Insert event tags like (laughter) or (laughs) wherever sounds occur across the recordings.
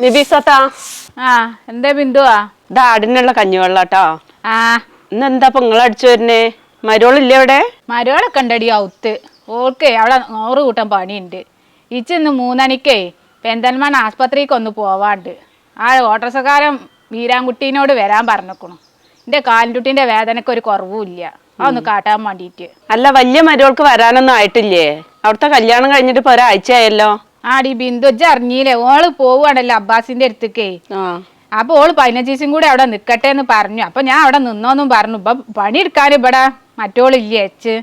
നിബീസത്താ ആ എന്തേ ബിന്ദുവാ? ഇത് ആടിനുള്ള കഞ്ഞിവെള്ളാട്ടോ. ആ. ഇന്ന് എന്താ ഇപ്പൊ നിങ്ങൾ അടിച്ചു വരുന്നേ? മരോളില്ലേ ഇവിടെ മരോളൊക്കെ ഉണ്ടടി ഔത്ത്. ഓൾക്കേ അവിടെ നൂറ് കൂട്ടം പണിയുണ്ട്. ഇച്ചിന്ന് മൂന്നണിക്കേ പെന്തൽമൺ ആസ്പത്രിക്ക് ഒന്ന് പോവാണ്ട്. ആ ഓട്ടർസക്കാരൻ വീരാൻകുട്ടീനോട് വരാൻ പറഞ്ഞേക്കണു. എന്റെ കാലിൻകുട്ടീന്റെ വേദനക്ക് ഒരു കുറവുമില്ല അതൊന്ന് കാട്ടാൻ വേണ്ടിയിട്ട് അല്ല വലിയ മരോൾക്ക് വരാനൊന്നും ആയിട്ടില്ലേ? അവിടുത്തെ കല്യാണം കഴിഞ്ഞിട്ട് ഇപ്പൊ ഒരാഴ്ചയായല്ലോ. ആടി ബിന്ദു അറിഞ്ഞില്ലേ? ഓൾ പോവുകയാണല്ലോ അബ്ബാസിന്റെ അടുത്തേക്കേ. അപ്പൊ ഓൾ പതിനഞ്ച് ദിവസം കൂടി അവിടെ നിക്കട്ടെ എന്ന് പറഞ്ഞു. അപ്പൊ ഞാൻ അവിടെ നിന്നോന്നും പറഞ്ഞു. ഇപ്പൊ പണിയെടുക്കാൻ ഇവിടെ മറ്റോളില്ലേ അച്ച്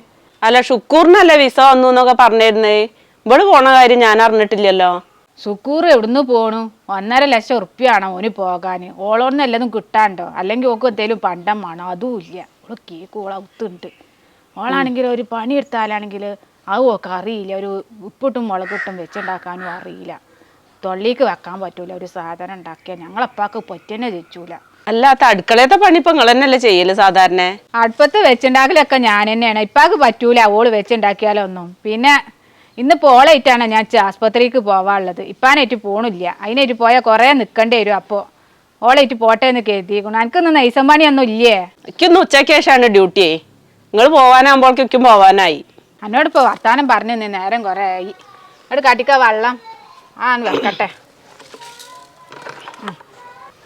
അല്ല ഷുക്കൂറിനല്ലേ വിസ വന്നു എന്നൊക്കെ പറഞ്ഞിരുന്നേ. ഇവിടെ പോണ കാര്യം ഞാൻ അറിഞ്ഞിട്ടില്ലല്ലോ. സുക്കൂർ എവിടുന്ന് പോണു? ഒന്നര ലക്ഷം ഉറുപ്പ്യാണോ ഓന് പോകാൻ ഓളോന്നും എല്ലാം കിട്ടാണ്ടോ? അല്ലെങ്കിൽ ഓക്ക് എന്തേലും പണ്ടം വേണോ? അതും ഇല്ല. ഓൾ കേക്ക് ഓള ഒത്തുണ്ട് ഓളാണെങ്കിൽ ഒരു പണി എടുത്താലാണെങ്കിൽ അത് ഓക്ക് അറിയില്ല. ഒരു ഉപ്പിട്ടും മുളകിട്ടും വെച്ചുണ്ടാക്കാനും അറിയില്ല. തൊള്ളിക്ക് വെക്കാൻ പറ്റൂല. ഒരു സാധനം ഉണ്ടാക്കിയാൽ ഞങ്ങളപ്പാക്ക് പൊറ്റന്നെ തെച്ചൂല അല്ലാത്ത അടുക്കളയത്തെ പണി ഇപ്പൊ ചെയ്യൽ സാധാരണ? അടുപ്പത്ത് വെച്ചുണ്ടാക്കലൊക്കെ ഞാൻ തന്നെയാണ്. ഇപ്പാക്ക് പറ്റൂല. ഓൾ വെച്ചുണ്ടാക്കിയാലൊന്നും. പിന്നെ ഇന്ന് പോളായിട്ടാണ് ഞാൻ ആശുപത്രിക്ക് ആസ്പത്രിക്ക് പോവാനുള്ളത്. ഇപ്പാനായിട്ട് പോണില്ല. അതിനായിട്ട് പോയാൽ കുറേ നിൽക്കേണ്ടി വരും അപ്പോൾ ഓളായിട്ട് പോട്ടെ എന്ന് കരുതിയിരിക്കണം എനിക്കൊന്നും നൈസം പണിയൊന്നും ഇല്ലേ? എനിക്കൊന്ന് ഉച്ചയ്ക്ക് ശേഷമാണ് ഡ്യൂട്ടി നിങ്ങൾ പോവാനാകുമ്പോഴേക്കും പോവാനായി. എന്നോടിപ്പോൾ വർത്താനം പറഞ്ഞു നിന്ന് നേരം കുറേ ആയി. അവിടെ കാട്ടിക്ക വെള്ളം. ആ വെക്കട്ടെ.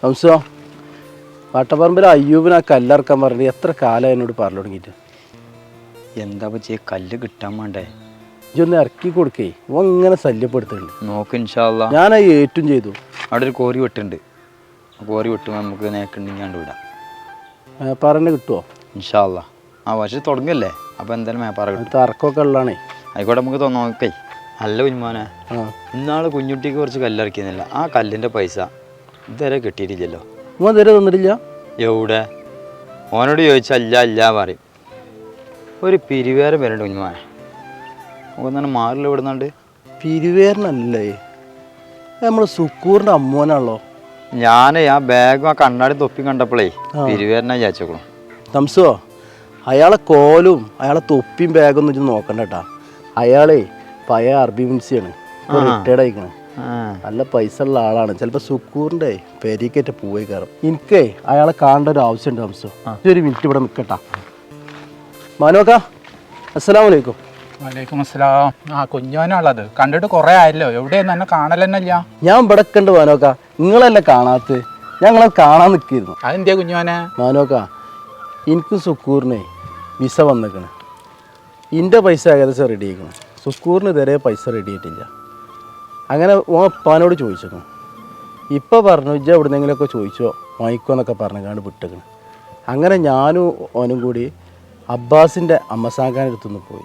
ഹംസോ വട്ടപ്പറമ്പിൽ അയ്യൂബിന് കല്ലിറക്കാൻ പറഞ്ഞിട്ട് എത്ര കാലം എന്നോട് പറഞ്ഞു തുടങ്ങിയിട്ട്? എന്താ പറ്റിയ കല്ല് കിട്ടാൻ വേണ്ടേ? ഇജൊന്ന് ഇറക്കി കൊടുക്കേ. ഓ ഇങ്ങനെ ശല്യപ്പെടുത്തുന്നുണ്ട്. നോക്ക് ഇൻഷാല്ല ഞാൻ അത് ഏറ്റും ചെയ്തു. അവിടെ ഒരു കോരി വെട്ടുണ്ട്. ആ കോരി വെട്ടുമ്പോൾ നമുക്ക് നേക്കുണ്ടെങ്കിൽ കണ്ടു വിടാം. പറഞ്ഞ് കിട്ടുമോ ഇൻഷാല്ല ആ വശം തുടങ്ങല്ലേ? അപ്പോൾ എന്തായാലും മേപ്പാറ കിട്ടും. തർക്കമൊക്കെ ഉള്ളതാണേ. ആയിക്കോട്ടെ നമുക്ക് തോന്നാം നോക്കേ. അല്ല കുഞ്ഞുമോനെ ഇന്നാൾ കുഞ്ഞുട്ടിക്ക് കുറച്ച് കല്ലിറക്കിയെന്നില്ല ആ കല്ലിന്റെ പൈസ ഇതുവരെ കിട്ടിയിട്ടില്ലല്ലോ. ഓൻ ഇതുവരെ തന്നിട്ടില്ല. എവിടെ? ഓനോട് ചോദിച്ചാൽ അല്ല അല്ല പറയും. ഒരു പിരിവേരം വരണ്ട കുഞ്ഞുമോനെ നമുക്കൊന്നാണ് മാറില്ല ഇവിടുന്നുണ്ട്? പിരിവേരനല്ലേ? നമ്മൾ സുക്കൂറിന്റെ അമ്മോനാണല്ലോ. ഞാൻ ആ ബാഗും ആ കണ്ണാടി തൊപ്പി കണ്ടപ്പോഴേ പിരിവേരനാ വിചാരിച്ചോളൂ തംസോ? അയാളെ കോലും അയാളെ തൊപ്പിയും ബാഗും ഒന്നും നോക്കണ്ട കേട്ടാ അയാളേ പഴയ അറബി മിൻസിയാണ് റിട്ടയർഡ് ആയിക്കണ്. നല്ല പൈസ ഉള്ള ആളാണ്. ചിലപ്പോൾ സുക്കൂറിന്റെ പെരീക്കേറ്റ പോയി കയറും എനിക്കേ അയാളെ കാണേണ്ട ഒരു ആവശ്യമുണ്ട് ഹംസോ ഈ ഒരു മിനിറ്റ് ഇവിടെ നിൽക്കട്ടാ മാനോക്ക അസ്സലാം വലൈക്കും വലൈക്കും അസ്സലാം. ആ കുഞ്ഞോനാളത് കണ്ടിട്ട് കുറേ ആയല്ലോ. എവിടെയെന്ന് എന്നെ കാണലെന്നല്ല. ഞാൻ ഇവിടെ കണ്ട് മാനോക്ക. നിങ്ങളല്ലേ കാണാത്ത? ഞങ്ങളെ കാണാൻ നിൽക്കിയിരുന്നു അതെന്തിയാ കുഞ്ഞോനെ മാനോക്ക എനിക്കും സുക്കൂറിനെ വിസ വന്നേക്കണ്. എന്റെ പൈസ ഏകദേശം റെഡി ആയിക്കണം. സുക്കൂറിന് ഇതുവരെ പൈസ റെഡി ആയിട്ടില്ല. അങ്ങനെ ഓ ഉപ്പാനോട് ചോദിച്ചേക്കണം. ഇപ്പോൾ പറഞ്ഞു ഇജ്ജ എവിടുന്നെങ്കിലുമൊക്കെ ചോദിച്ചോ? വാങ്ങിക്കോ എന്നൊക്കെ പറഞ്ഞാണ്ട് വിട്ടേക്കണ്. അങ്ങനെ ഞാനും ഓനും കൂടി അബ്ബാസിന്റെ അമ്മസാങ്കാന്റെ അടുത്തുനിന്ന് പോയി.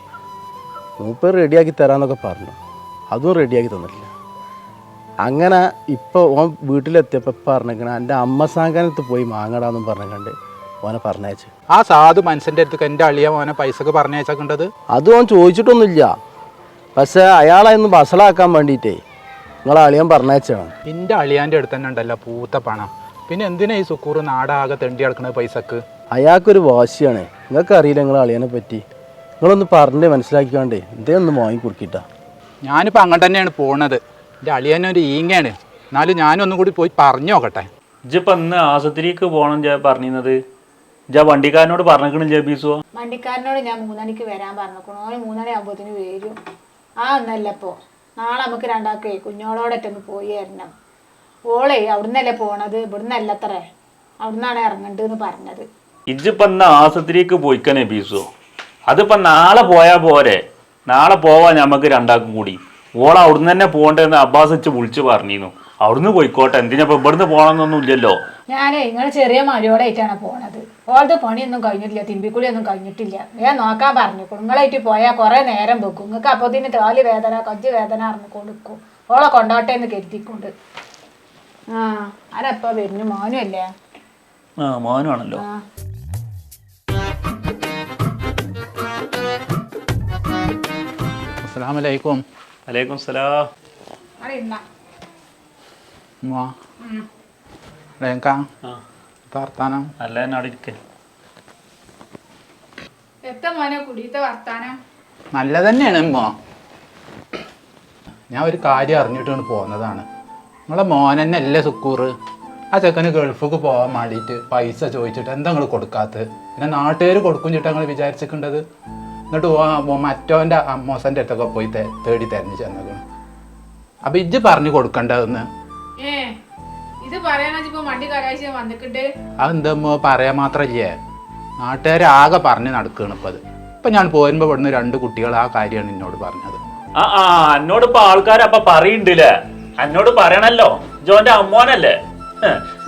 മൂപ്പർ റെഡിയാക്കി തരാമെന്നൊക്കെ പറഞ്ഞു. അതും റെഡിയാക്കി തന്നിട്ടില്ല. അങ്ങനെ ഇപ്പോൾ ഓൻ വീട്ടിലെത്തിയപ്പോൾ പറഞ്ഞിരിക്കണം എന്റെ അമ്മ സാങ്കാനത്ത് പോയി മാങ്ങടാന്നും പറഞ്ഞുകൊണ്ട് ഓനെ പറഞ്ഞയച്ചു. ആ സാധു മനുഷ്യന്റെ അടുത്ത് എന്റെ അളിയ മോനെ പൈസക്ക് പറഞ്ഞയച്ചേക്കേണ്ടത് അത് ഓൻ ചോദിച്ചിട്ടൊന്നുമില്ല. പക്ഷേ അയാളെ ഒന്ന് വസളാക്കാൻ വേണ്ടിയിട്ടേ നിങ്ങളെ അളിയൻ പറഞ്ഞയച്ചാണ് എന്റെ അളിയാന്റെ അടുത്ത് തന്നെ ഉണ്ടല്ലോ പൂത്ത പണം. പിന്നെ എന്തിനാ ഈ സുക്കൂർ നാടാകെ തെണ്ടി കിടക്കുന്നത് പൈസക്ക്? അയാൾക്കൊരു വാശിയാണ്. നിങ്ങൾക്ക് അറിയില്ല നിങ്ങളെ അളിയനെ പറ്റി. നിങ്ങളൊന്ന് പറഞ്ഞ് മനസ്സിലാക്കിക്കാണ്ടേ ഇതേ ഒന്ന് വാങ്ങി കൊടുക്കിട്ട ഞാനിപ്പോൾ അങ്ങോട്ട് തന്നെയാണ് പോണത്. എന്റെ അളിയനെ ഒരു ഈങ്ങയാണ്. എന്നാലും ഞാനൊന്നും കൂടി പോയി പറഞ്ഞു നോക്കട്ടെ. ഇജ്ജിപ്പ ഇന്ന് ആശുപത്രിക്ക് പോകണം പറഞ്ഞിരുന്നത്. ജാ വണ്ടിക്കാരനോട് പറഞ്ഞിക്കണില്ല ബീസോ? വണ്ടിക്കാരനോട് ഞാൻ മൂന്നണിക്ക് വരാൻ പറഞ്ഞു ഓന് മൂന്നണി ആകുമ്പോഴത്തേന് വരും. ആ ഒന്നല്ലപ്പോ നാളെ നമുക്ക് രണ്ടാക്കേ കുഞ്ഞോളോടൊറ്റൊന്ന് പോയി തരണം ഓളേ അവിടുന്നല്ലേ പോണത്? ഇവിടുന്നല്ലത്രേ അവിടുന്നാണ് ഇറങ്ങണ്ടെന്ന് പറഞ്ഞത്. ഇജ്ജിപ്പോ ഇന്ന് ആശുപത്രിക്ക് പോയിക്കണേ ബീസോ. അതിപ്പോ നാളെ പോയാ പോരെ. നാളെ പോവാ ഞമ്മക്ക് രണ്ടാക്കും കൂടി. ഓള അവിടുന്ന് തന്നെ പോകണ്ടെന്ന് അബ്ബാസ് വെച്ച് വിളിച്ചു പറഞ്ഞിരുന്നു. അവിടുന്ന് പോയിക്കോട്ടെ. എന്തിനാ ഇപ്പൊ ഇവിടുന്ന് പോകണമെന്നൊന്നും ഇല്ലല്ലോ. ഞാനേ നിങ്ങൾ ചെറിയ മഴയോടായിട്ടാണ് പോണത്. ഓളത് പണിയൊന്നും കഴിഞ്ഞിട്ടില്ല തിരുമ്പിക്കുളിയൊന്നും കഴിഞ്ഞിട്ടില്ല. ഞാൻ നോക്കാൻ പറഞ്ഞു. കുടുങ്ങളായിട്ട് പോയാൽ കുറേ നേരം വെക്കും. നിങ്ങൾക്ക് അപ്പോത്തിന് താലി വേദന കൊഞ്ച് വേദന അറിഞ്ഞു കൊടുക്കും. ഓളെ കൊണ്ടോട്ടെ എന്ന് കരുതിക്കൊണ്ട്. ആ ആരപ്പ വരുന്നു? മോനും അല്ലേ? ആ മോനാണല്ലോ ആ. അസ്സലാമു അലൈക്കും. അലൈക്കും സലാം. അവിടെ വർത്താനം. അല്ല എന്നോട് ഇരിക്കേ. മോനെ കുടിയത്തെ വർത്താനം? നല്ല തന്നെയാണ് ഉമ്മ. ഞാൻ ഒരു കാര്യം അറിഞ്ഞിട്ടാണ് പോകുന്നതാണ് നിങ്ങളെ മോനെന്നെ അല്ലേ സുക്കൂറ്? ആ ചെക്കന് ഗൾഫിക്ക് പോകാൻ വേണ്ടിയിട്ട് പൈസ ചോദിച്ചിട്ട് എന്താ നിങ്ങൾ കൊടുക്കാത്തത്? പിന്നെ നാട്ടുകാർ കൊടുക്കും ചിട്ടാ നിങ്ങൾ വിചാരിച്ചിട്ടുണ്ടത് എന്നിട്ട് മറ്റോന്റെ അമ്മോസന്റെ അടുത്തൊക്കെ പോയി തേടി തെരഞ്ഞു ചെന്നത് അപ്പം ഇജ്ജ് പറഞ്ഞു കൊടുക്കണ്ടതെന്ന്? ഏ ഇത് പറയാനാ വണ്ടി കരാഴ്ച വന്നിട്ടുണ്ട് അതെന്തമ്മോ പറയാൻ മാത്രല്ലേ? നാട്ടുകാർ ആകെ പറഞ്ഞു നടക്കുകയാണ് ഇപ്പം അത് ഇപ്പം ഞാൻ പോരുമ്പോൾ ഇവിടുന്ന് രണ്ട് കുട്ടികൾ ആ കാര്യമാണ് എന്നോട് പറഞ്ഞത്. ആ ആ എന്നോട് ഇപ്പൊ ആൾക്കാരപ്പ അപ്പൊ പറയണ്ടില്ലേ? എന്നോട് പറയണല്ലോ. ജോന്റെ അമ്മോനല്ലേ?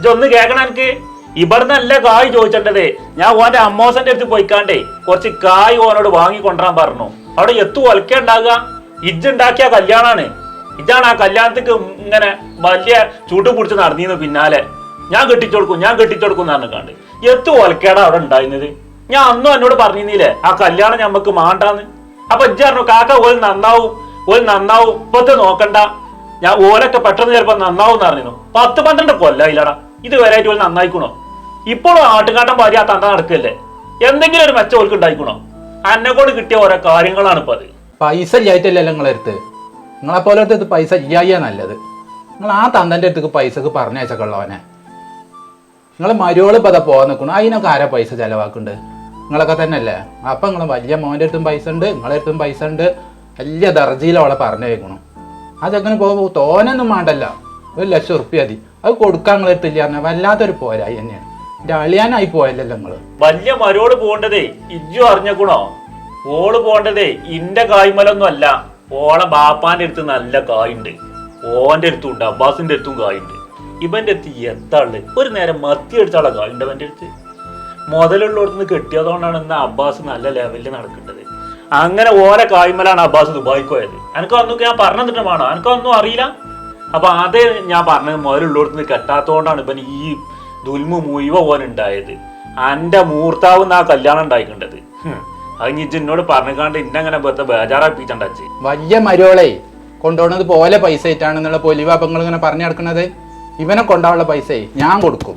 ജോന്ന് ഒന്ന് കേക്കണ എനിക്ക് ഇവിടുന്നല്ല കായ് ചോദിച്ചേണ്ടത്? ഞാൻ ഓന്റെ അമ്മോസന്റെ അടുത്ത് പോയിക്കാണ്ടേ കുറച്ച് കായ് ഓനോട് വാങ്ങി കൊണ്ടുവരാൻ പറഞ്ഞു. അവിടെ എത്തു ഒലക്കുണ്ടാകുക ഇജ്ജുണ്ടാക്കിയ കല്യാണാണ്. ഇജാണ് ആ കല്യാണത്തിക്ക് ഇങ്ങനെ വലിയ ചൂട്ട് പിടിച്ച് നടന്നിരുന്നു പിന്നാലെ. ഞാൻ കെട്ടിച്ചോടുക്കും ഞാൻ കെട്ടിച്ചോടുക്കും എന്ന് കണ്ട് എത്തു ഒലക്കേടാ അവിടെ ഉണ്ടായിരുന്നത്? ഞാൻ അന്നും എന്നോട് പറഞ്ഞിരുന്നില്ലേ ആ കല്യാണം ഞമ്മക്ക് മാണ്ടാന്ന്? അപ്പൊ ഇജ്ജ് പറഞ്ഞു കാക്ക ഓൽ നന്നാവും ഓൽ നന്നാവും ഇപ്പത്തെ നോക്കണ്ട. ഞാൻ ഓലൊക്കെ പെട്ടെന്ന് ചിലപ്പോ നന്നാവും എന്ന് പറഞ്ഞിരുന്നു. പത്ത് പന്ത്രണ്ട് കൊല്ലായില്ലടാ ഇത് ആയിട്ട് ഓൽ നന്നായിക്കണോ? ഇപ്പോഴും ആട്ടുകാട്ടം ഭാര്യ ആ തന്ത നടക്കല്ലേ? എന്തെങ്കിലും ഒരു മെച്ചം ഓൽക്ക് ഉണ്ടായിക്കണോ? അന്നെ കൊണ്ട് കിട്ടിയ ഓരോ കാര്യങ്ങളാണ് ഇപ്പൊ അത് പൈസ ഇല്ലായിട്ടല്ലേ നിങ്ങളെ അടുത്ത് നിങ്ങളെ പോലെ അടുത്ത് പൈസ ഇല്ലായ നല്ലത്. നിങ്ങൾ ആ തന്തന്റെ അടുത്ത് പൈസക്ക് പറഞ്ഞയച്ചൊക്കെയുള്ളവനെ. നിങ്ങൾ മരുവോൾ ഇപ്പം അതാ പോകാൻ നിൽക്കണം അതിനൊക്കെ ആരാ പൈസ ചിലവാക്കുന്നുണ്ട് നിങ്ങളൊക്കെ തന്നെ അല്ലേ അപ്പം നിങ്ങൾ വലിയ മോന്റെ അടുത്തും പൈസ ഉണ്ട് നിങ്ങളെ അടുത്തും പൈസ ഉണ്ട്. വലിയ ദർജയിൽ അവളെ പറഞ്ഞേക്കണം ആ ചെക്കന് പോകുമ്പോൾ തോനൊന്നും വേണ്ടല്ല. ഒരു ലക്ഷം ഉറുപ്പ്യ മതി. അത് കൊടുക്കാൻ നിങ്ങൾ എടുത്തില്ല പറഞ്ഞാൽ വല്ലാത്തൊരു പോരായി തന്നെയാണ്. എന്റെ അളിയാനായി പോയല്ലോ നിങ്ങൾ വലിയ മരോട് പോകേണ്ടതേ ഇജ്ജു അറിഞ്ഞേക്കണോ? ഓൾ പോകേണ്ടതേ ഇന്റെ കായ്മലൊന്നും അല്ല. ഓളെ ബാപ്പാന്റെ അടുത്ത് നല്ല കായുണ്ട്. ഓന്റെ അടുത്തും ഉണ്ട് അബ്ബാസിന്റെ അടുത്തും കായുണ്ട്. ഇവന്റെ അടുത്ത് എത്താൾ ഒരു നേരം മത്തി എടുത്താളെ കായുണ്ട് അവന്റെ അടുത്ത്? മുതലുള്ളടത്തുനിന്ന് കെട്ടിയതുകൊണ്ടാണ് ഇന്ന് അബ്ബാസ് നല്ല ലെവലിൽ നടക്കേണ്ടത്. അങ്ങനെ ഓരോ കായ്മലാണ് അബ്ബാസ് ദുബായിക്ക് പോയത്. എനിക്ക് ഞാൻ പറഞ്ഞു വേണോ? എനിക്കൊന്നും അറിയില്ല? അപ്പൊ അതേ ഞാൻ പറഞ്ഞത് മുതലുള്ളടത്തുനിന്ന് കെട്ടാത്തോണ്ടാണ് ഇവൻ ഈ ദുൽമു മുഴുവൻ ഉണ്ടായത്. അന്റെ മൂർത്താവ് ആ കല്യാണം ഉണ്ടായിക്കേണ്ടത്. അത് ഇനി എന്നോട് പറഞ്ഞിക്കാണ്ട് ഇന്നങ്ങനെ വെറുതെ ബേജാറാപ്പിച്ചണ്ടാച്ച് വലിയ മരോളെ കൊണ്ടുപോകുന്നത് പോലെ പൈസ ആയിട്ടാണെന്നുള്ള പൊലിവ അപ്പം ഇങ്ങനെ പറഞ്ഞു നടക്കുന്നത്? ഇവനെ കൊണ്ടാവുള്ള പൈസ ഞാൻ കൊടുക്കും.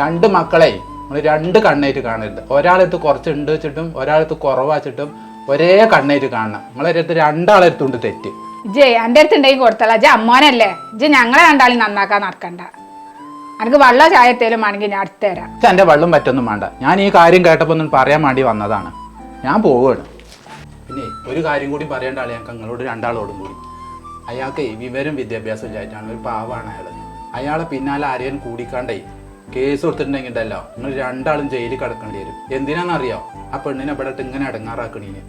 രണ്ട് മക്കളെ നമ്മൾ രണ്ട് കണ്ണേറ്റ് കാണരുത്. ഒരാളെടുത്ത് കുറച്ച് ഉണ്ട് വെച്ചിട്ടും ഒരാളെടുത്ത് കുറവാച്ചിട്ടും ഒരേ കണ്ണേറ്റ് കാണണം. നമ്മളെ അടുത്ത് രണ്ടാളെടുത്തുണ്ട് തെറ്റ്. ജേ എന്റെ അടുത്ത് ഉണ്ടെങ്കിൽ കൊടുത്തല്ല ജെ അമ്മോനല്ലേ? ജെ ഞങ്ങളെ രണ്ടാളും നന്നാക്കാൻ നടക്കണ്ട. എനിക്ക് വെള്ള ചായത്തേലും വേണമെങ്കിൽ ഞാൻ അടുത്ത് തരാം. പക്ഷെ എന്റെ വെള്ളം പറ്റൊന്നും വേണ്ട. ഞാൻ ഈ കാര്യം കേട്ടപ്പോൾ ഒന്നും പറയാൻ വേണ്ടി വന്നതാണ്. ഞാൻ പോവുകയാണ്. പിന്നെ ഒരു കാര്യം കൂടി പറയേണ്ട ആൾ ഞങ്ങൾക്ക് നിങ്ങളോട് രണ്ടാളോടും കൂടി. അയാൾക്ക് വിവരം വിദ്യാഭ്യാസം ഇല്ലായിട്ടാണ് ഒരു പാവമാണ് അയാൾ അയാളെ പിന്നാലെ ആരെയും കൂടിക്കാണ്ടേ കേസ് കൊടുത്തിട്ടുണ്ടെങ്കിൽ ഉണ്ടല്ലോ നിങ്ങൾ രണ്ടാളും ജയിലിൽ കിടക്കേണ്ടി വരും. എന്തിനാണെന്നറിയോ ആ പെണ്ണിനെ ഇവിടെ ഇട്ട് ഇങ്ങനെ അടങ്ങാറാക്കണീന്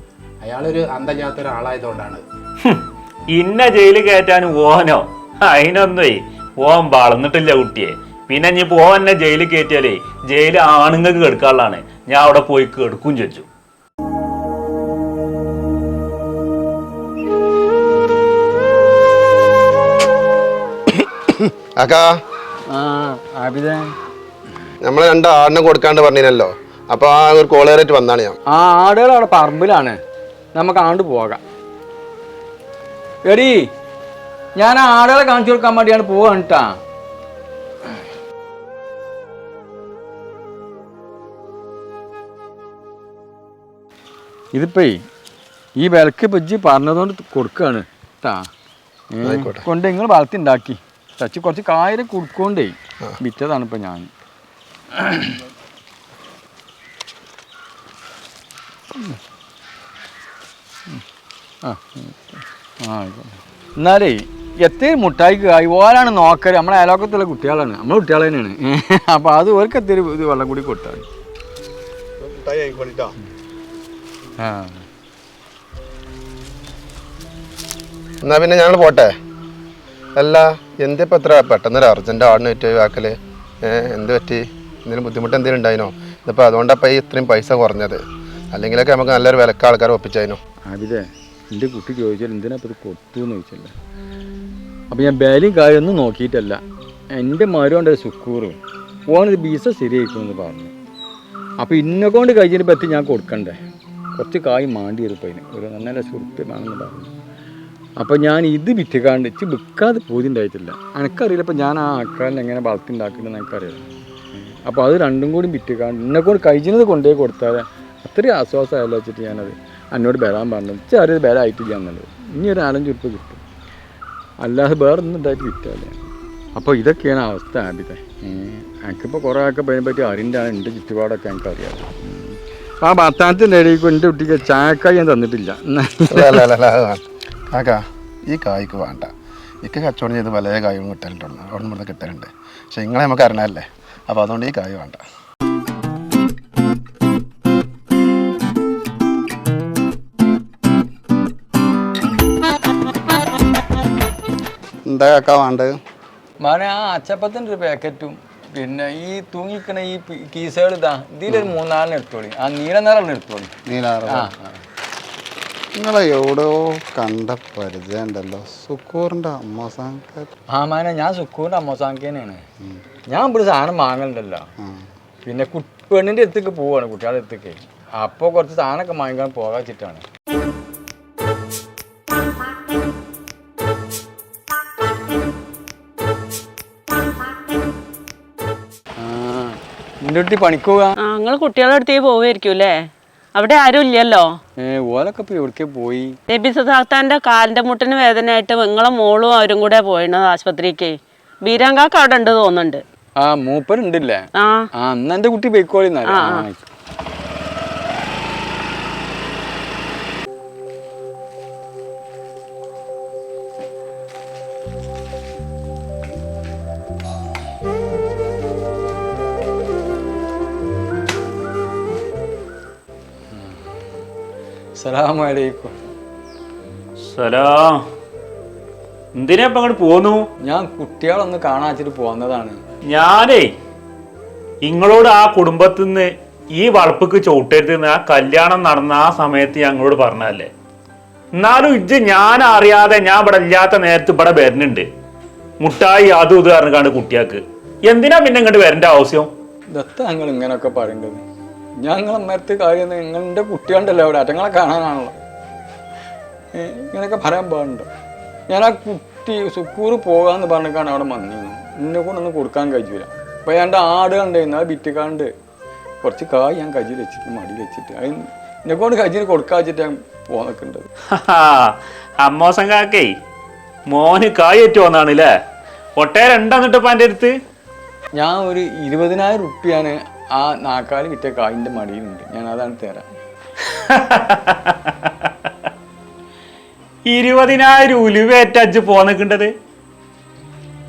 അയാളൊരു അന്തജാത്ത ഒരാളായതുകൊണ്ടാണ്. ഇന്ന ജയിലിൽ കയറ്റാൻ ഓനോ? അതിനൊന്നേ ഓൻ വളർന്നിട്ടില്ല കുട്ടിയെ. പിന്നെ ഇനി ഓൻ എന്നെ ജയിലിൽ കയറ്റിയാലേ ജയിലിൽ ആണുങ്ങൾക്ക് കെടുക്കാനുള്ളതാണ്. ഞാൻ അവിടെ പോയി കെടുക്കും ചോദിച്ചു അക്കാ. ആ നമ്മളെ രണ്ട് ആടിനെ കൊടുക്കാണ്ട് പറഞ്ഞില്ലല്ലോ അപ്പൊ ആ ഒരു കോളേറേറ്റ് വന്നാണ് ഞാൻ. ആ ആടുകൾ അവിടെ പറമ്പിലാണ്. നമുക്ക് ആണ്ട് പോകാം. എടി ഞാൻ ആ ആടുകളെ കാണിച്ചു കൊടുക്കാൻ വേണ്ടിയാണ് പോവാണ് കേട്ടാ ഇതിപ്പോ ഈ വിലക്ക് ബജ്ജി പറഞ്ഞതുകൊണ്ട് കൊടുക്കുകയാണ് കേട്ടാ. കൊണ്ട് നിങ്ങൾ വളർത്തി ഉണ്ടാക്കി. ചച്ച് കുറച്ച് കായരം കുടുക്കൊണ്ടേ. വിറ്റതാണ് ഇപ്പൊ ഞാൻ. എന്നാലേ എത്തേലും മുട്ടായിക്ക് കായ് ഓരാണ് നോക്കൽ. നമ്മളെ അയലോക്കത്തുള്ള കുട്ടികളാണ്. നമ്മളെ കുട്ടികൾ തന്നെയാണ്. (laughs) അപ്പോൾ അത് ഓർക്ക് എത്തേലും ഇത് വെള്ളം കൂടി കൊടുത്താൽ ആ. എന്നാ പിന്നെ ഞങ്ങൾ പോട്ടെ? അല്ല. എന്തിപ്പോ എത്ര പെട്ടെന്നൊരു അർജന്റ് ആടിന് പറ്റിയ വാക്കൽ എന്ത് പറ്റി? എന്തെങ്കിലും ബുദ്ധിമുട്ട് എന്തെങ്കിലും ഉണ്ടായിനോ? ഇതിപ്പോൾ അതുകൊണ്ടാണ് ഈ ഇത്രയും പൈസ കുറഞ്ഞത്. അല്ലെങ്കിലൊക്കെ നമുക്ക് നല്ലൊരു വിലക്ക് ആൾക്കാർ ഒപ്പിച്ചായിരുന്നു അതിലേ എന്റെ കുട്ടി ചോദിച്ചാൽ എന്തിനാ ഇപ്പോൾ കൊത്തു എന്ന് ചോദിച്ചല്ലേ. അപ്പോൾ ഞാൻ ബാലും കാര്യമൊന്നും നോക്കിയിട്ടല്ല. എന്റെ മരുകൊണ്ട് ഒരു സുക്കൂർ ഓണത് ബീസ ശരിയായിക്കുമെന്ന് പറഞ്ഞു. അപ്പോൾ ഇന്നെ കൊണ്ട് കഴിഞ്ഞതിന് പറ്റി ഞാൻ കൊടുക്കണ്ടേ? കുറച്ച് കായ് മാണ്ടി ഇരുപ്പതിന് ഒരു നല്ല സുഹൃത്ത് വേണമെന്ന് പറഞ്ഞു. അപ്പോൾ ഞാൻ ഇത് വിറ്റുകാണ്ട് ഇച്ച് വിൽക്കാതെ പോയിട്ടുണ്ടായിട്ടില്ല എനിക്കറിയില്ല അപ്പോൾ ഞാൻ ആ ആൾക്കാരിനെ എങ്ങനെ വളർത്തിണ്ടാക്കുന്നത് എനിക്കറിയില്ല അപ്പോൾ അത് രണ്ടും കൂടി വിറ്റുകാണ്ട് എന്നെ കൊണ്ട് കഴിഞ്ഞത് കൊണ്ടേ കൊടുത്താൽ അത്രയും ആശ്വാസമായല്ലോ വെച്ചിട്ട് ഞാനത് എന്നോട് വരാൻ പറഞ്ഞു. വെച്ചാൽ അറിയത് ബലമായിട്ടില്ല എന്നുള്ളത്. ഇനി ഒരു നാലഞ്ച് ഉറുപ്പ് കിട്ടും. അല്ലാതെ വേറെ ഒന്നും ഉണ്ടായിട്ട് കിട്ടാല്ല അപ്പോൾ ഇതൊക്കെയാണ് അവസ്ഥ ആദ്യത്തെ. എനിക്കിപ്പോൾ കുറേ അതിനെ പറ്റി അറിയണ്ടാണ് എന്റെ ചുറ്റുപാടൊക്കെ എനിക്കറിയാം. ആ ഭർത്താനത്തിന്റെ ഇടയിൽ എന്റെ കുട്ടിക്ക് ചായക്കായി ഞാൻ തന്നിട്ടില്ല. കാക്കാ ഈ കായ്ക്ക് വേണ്ട. ഇക്ക് കച്ചവടം ചെയ്ത് പല കായും കിട്ടലുണ്ട്. അവിടെ നിന്ന് കിട്ടലുണ്ട്. പക്ഷെ നിങ്ങളെ നമുക്ക് അറിയാനല്ലേ അപ്പോൾ അതുകൊണ്ട് ഈ കായ് വേണ്ട. എന്താ കാക്ക വേണ്ടത്? മാനെ ആ അച്ചപ്പത്തിന്റെ ഒരു പാക്കറ്റും പിന്നെ ഈ തൂങ്ങിക്കണ ഈ കീസുകൾ ഇതാ ഇതിലൊരു മൂന്നാലിന് എടുത്തോളി. ആ നീല നിറം എടുത്തോളി. നീലാറ ആ. നിങ്ങളെ എവിടെയോ കണ്ട പരിചയണ്ടല്ലോ സുക്കൂറിന്റെ അമ്മസാങ്ക ആ മാനെ ഞാൻ സുക്കൂറിന്റെ അമ്മസാങ്കേനാണ് ഞാൻ ഇവിടെ സാധനം വാങ്ങലുണ്ടല്ലോ. പിന്നെ പെണ്ണിന്റെ അടുത്തേക്ക് പോവാണ് കുട്ടികളുടെ അടുത്തേക്ക്. അപ്പോൾ കുറച്ച് സാധനമൊക്കെ വാങ്ങിക്കാൻ പോകാൻ വെച്ചിട്ടാണ് എന്റെ കുട്ടി പണിക്ക് പോകാം? ആ നിങ്ങൾ കുട്ടികളുടെ അടുത്തേക്ക് പോവായിരിക്കും അല്ലേ? അവിടെ ആരും ഇല്ലല്ലോ. ഓലൊക്കെ എവിടേക്ക് പോയി? നബി താത്താന്റെ കാലിന്റെ മുട്ടിന് വേദനയായിട്ട് നിങ്ങളെ മോളും അവരും കൂടെ പോയിണത് ആശുപത്രിക്ക്. ബീരാങ്കാക്ക് അവിടെ ഉണ്ട് തോന്നുന്നുണ്ട്. ആ മൂപ്പരുണ്ടല്ലേ? ആ. ആ എന്റെ കുട്ടി പോയിക്കോളി അലൈക്കും. സലാം. എന്തിനാ ഇപ്പൊ അങ്ങോട്ട് പോന്നു? ഞാൻ കുട്ടികളൊന്ന് കാണാൻ വെച്ചിട്ട് പോന്നതാണ്. ഞാനേ നിങ്ങളോട് ആ കുടുംബത്തിൽ നിന്ന് ഈ വളപ്പിക്ക് ചവിട്ടരുത് ആ കല്യാണം നടന്ന ആ സമയത്ത് ഞങ്ങളോട് പറഞ്ഞല്ലേ എന്നാലും ഇജ്ജ് ഞാൻ അറിയാതെ ഞാൻ ഇവിടെ ഇല്ലാത്ത നേരത്ത് ഇവിടെ വരുന്നുണ്ട്. മുട്ടായി അതും ഇത് അറിഞ്ഞാണ്ട് കുട്ടിയാക്ക് എന്തിനാ പിന്നെ ഇങ്ങോട്ട് വരേണ്ട ആവശ്യം? ദത്ത ഞങ്ങൾ ഇങ്ങനെയൊക്കെ പറയേണ്ടത്? ഞങ്ങളെ മരത്ത് കാര്യം നിങ്ങളുടെ കുട്ടികളുണ്ടല്ലോ അവിടെ. അറ്റങ്ങളെ കാണാനാണല്ലോ. ഇങ്ങനെയൊക്കെ പറയാൻ പാടുണ്ട്. ഞാൻ ആ കുട്ടി സുക്കൂറ് പോകാമെന്ന് പറഞ്ഞിട്ടാണ് അവിടെ വന്നിരുന്നു എന്നെ കൊണ്ടൊന്നും കൊടുക്കാൻ കഴിയൂല. അപ്പൊ എന്റെ ആട് കണ്ടായിരുന്നു ആ കണ്ട്. കുറച്ച് കായ് ഞാൻ കജി വെച്ചിട്ട് മടി വെച്ചിട്ട് അതിന് എന്നെ കൊണ്ട് കജിന് കൊടുക്കാൻ വെച്ചിട്ട് ഞാൻ പോന്നിട്ടുണ്ട് അമ്മോസം കാക്കേ മോന് കായേറ്റ് വന്നാണ് അല്ലേ ഒട്ടേറെ ഉണ്ടെന്നിട്ട് ഇപ്പൊ എന്റെ അടുത്ത്? ഞാൻ ഒരു ഇരുപതിനായിരം റുപ്യാണ് ആ നാക്കാൽ വിറ്റ കായിന്റെ മടിയിലുണ്ട്. ഞാൻ അതാണ് തരാം. ഇരുപതിനായിരം ഉലുവേറ്റ അജ്ജ് പോന്നിക്കണ്ടത്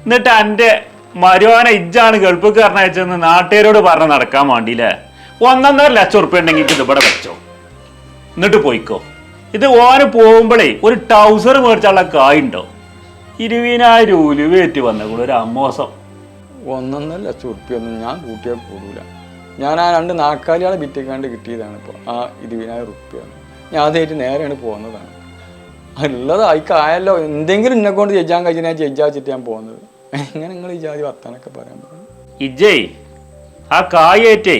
എന്നിട്ട് എന്റെ മരുവാന ഇജ്ജാണ് ഗൾഫിക്ക് പറഞ്ഞയച്ചെന്ന് നാട്ടുകാരോട് പറഞ്ഞ് നടക്കാൻ വേണ്ടിയില്ലേ? ഒന്നൊന്നര ലക്ഷം ഉറുപ്പ്യ ഉണ്ടെങ്കിൽ ഇത് ഇവിടെ വെച്ചോ. എന്നിട്ട് പോയിക്കോ. ഇത് ഓന് പോകുമ്പോഴേ ഒരു ടൗസർ മേടിച്ചുള്ള കായുണ്ടോ? ഇരുപതിനായിരം ഉലുവേറ്റ് വന്നേക്കുള്ളൂ ഒരു അമ്മോസം. ഒന്നൊന്നര ലക്ഷം ഉറുപ്പ്യൊന്നും ഞാൻ കൂട്ടിയാൽ കൂടൂല ഞാൻ ആ രണ്ട് നാക്കാലികളെ ബിറ്റേക്കാണ്ട് കിട്ടിയതാണ് ഇപ്പോൾ ആ ഇരുപതിനായിരം റുപ്യ ഞാൻ അതായിട്ട് നേരെയാണ് പോകുന്നതാണ് ഉള്ളത് അയക്കായല്ലോ എന്തെങ്കിലും എന്നെ കൊണ്ട് ജയിച്ചാൻ കഴിഞ്ഞാൽ ജയിച്ചാ വെച്ചിട്ട് ഞാൻ പോകുന്നത് എങ്ങനെ നിങ്ങൾ ഈ ജാതി വർത്താനൊക്കെ പറയാൻ പോകും ഇജ്ജേ ആ കായേറ്റേ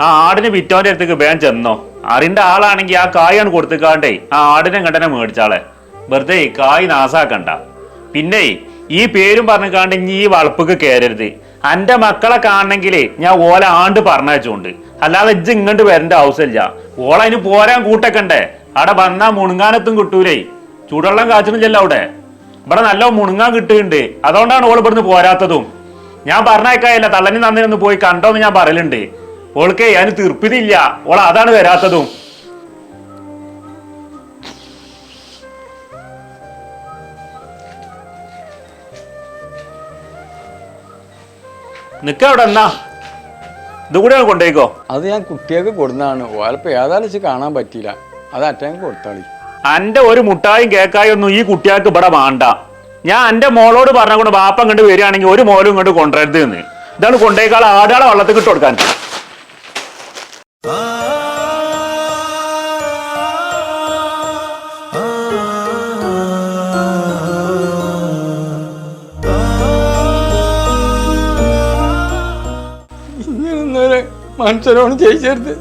ആ ആടിനെ വിറ്റോന്റെ അടുത്തേക്ക് വേഗം ചെന്നോ. അറിന്റെ ആളാണെങ്കിൽ ആ കായാണ് കൊടുത്തേക്കാണ്ടേ ആ ആടിനെ കണ്ടനെ മേടിച്ചാളെ. വെറുതെ കായ് നാസാക്കണ്ട. പിന്നെ ഈ പേരും പറഞ്ഞുകാണ്ട് ഇനി ഈ വളപ്പൊക്കെ കയറരുത് അന്റെ മക്കളെ കാണണമെങ്കിലേ ഞാൻ ഓല ആണ്ട് പറഞ്ഞുകൊണ്ട് അല്ലാതെ ഇജ്ജ് ഇങ്ങോട്ട് വരേണ്ട ആവശ്യമില്ല. ഓള അതിന് പോരാൻ കൂട്ടക്കണ്ടേ? അവിടെ വന്നാ മുണുങ്ങാനത്തും കിട്ടൂലേ? ചൂടുവെള്ളം കാച്ചണില്ലല്ലോ അവിടെ. ഇവിടെ നല്ല മുണുങ്ങാൻ കിട്ടുന്നുണ്ട്. അതുകൊണ്ടാണ് ഓൾ ഇവിടുന്ന് പോരാത്തതും. ഞാൻ പറഞ്ഞേക്കായില്ല തള്ളനി നന്ദിനൊന്ന് പോയി കണ്ടോന്ന് ഞാൻ പറയലുണ്ട്. ഓൾക്കേ അതിന് തീർപ്പിതില്ല. ഓൾ അതാണ് വരാത്തതും. നിക്ക അവിടെ എന്നാ? ഇത് കൂടെ കൊണ്ടേക്കോ അത് ഞാൻ കുട്ടികൾക്ക് കൊടുന്നതാണ്. ഓലപ്പോൾ ഏതായാലും വെച്ച് കാണാൻ പറ്റിയില്ല. അത് അറ്റം കൊടുത്താളി. അന്റെ ഒരു മുട്ടായും കേക്കായും ഒന്നും ഈ കുട്ടികൾക്ക് ഇവിടെ വേണ്ട. ഞാൻ എന്റെ മോളോട് പറഞ്ഞുകൊണ്ട് ബാപ്പ ഇങ്ങോട്ട് വരികയാണെങ്കിൽ ഒരു മോലും ഇങ്ങോട്ട് കൊണ്ടുവരരുത് എന്ന്. ഇതാണ് കൊണ്ടേക്കാൾ ആടാളെ വള്ളത്തിൽ കിട്ടുകൊടുക്കാൻ കൊടുക്കാൻ. Amcan onu geçirdi.